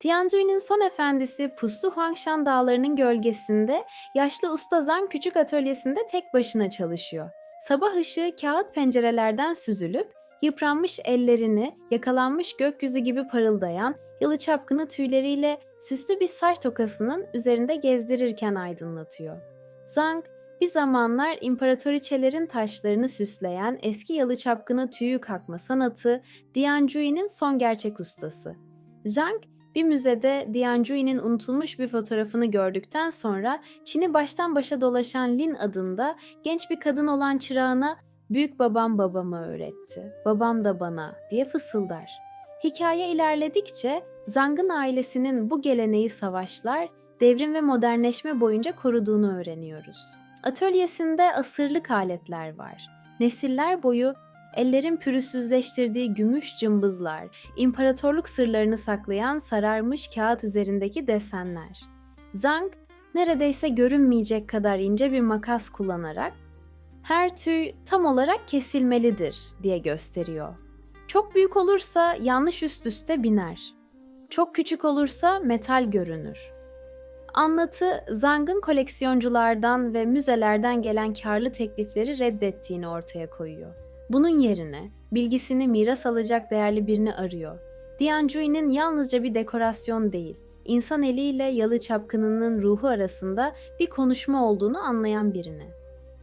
Tianjui'nin son efendisi Puslu Huangshan dağlarının gölgesinde yaşlı usta Zhang küçük atölyesinde tek başına çalışıyor. Sabah ışığı kağıt pencerelerden süzülüp yıpranmış ellerini yakalanmış gökyüzü gibi parıldayan yalı çapkını tüyleriyle süslü bir saç tokasının üzerinde gezdirirken aydınlatıyor. Zhang bir zamanlar imparatoriçelerin taşlarını süsleyen eski yalı çapkını tüyü kakma sanatı Dianjui'nin son gerçek ustası. Zhang bir müzede Dianjui'nin unutulmuş bir fotoğrafını gördükten sonra Çin'i baştan başa dolaşan Lin adında genç bir kadın olan çırağına "Büyük babam babama öğretti, babam da bana." diye fısıldar. Hikaye ilerledikçe Zhang'ın ailesinin bu geleneği savaşlar, devrim ve modernleşme boyunca koruduğunu öğreniyoruz. Atölyesinde asırlık aletler var. Nesiller boyu ellerin pürüzsüzleştirdiği gümüş cımbızlar, imparatorluk sırlarını saklayan sararmış kağıt üzerindeki desenler. Zhang neredeyse görünmeyecek kadar ince bir makas kullanarak her tüy tam olarak kesilmelidir diye gösteriyor. Çok büyük olursa yanlış üst üste biner. Çok küçük olursa metal görünür. Anlatı Zhang'ın koleksiyonculardan ve müzelerden gelen karlı teklifleri reddettiğini ortaya koyuyor. Bunun yerine bilgisini miras alacak değerli birini arıyor. Dianjui'nin yalnızca bir dekorasyon değil, insan eliyle yalı çapkınının ruhu arasında bir konuşma olduğunu anlayan birini.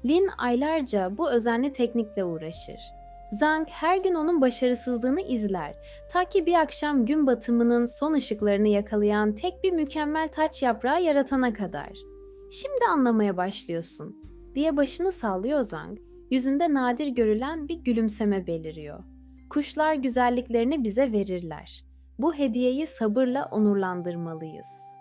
Lin aylarca bu özenli teknikle uğraşır. Zhang her gün onun başarısızlığını izler. Ta ki bir akşam gün batımının son ışıklarını yakalayan tek bir mükemmel taç yaprağı yaratana kadar. Şimdi anlamaya başlıyorsun diye başını sallıyor Zhang. Yüzünde nadir görülen bir gülümseme beliriyor. Kuşlar güzelliklerini bize verirler. Bu hediyeyi sabırla onurlandırmalıyız.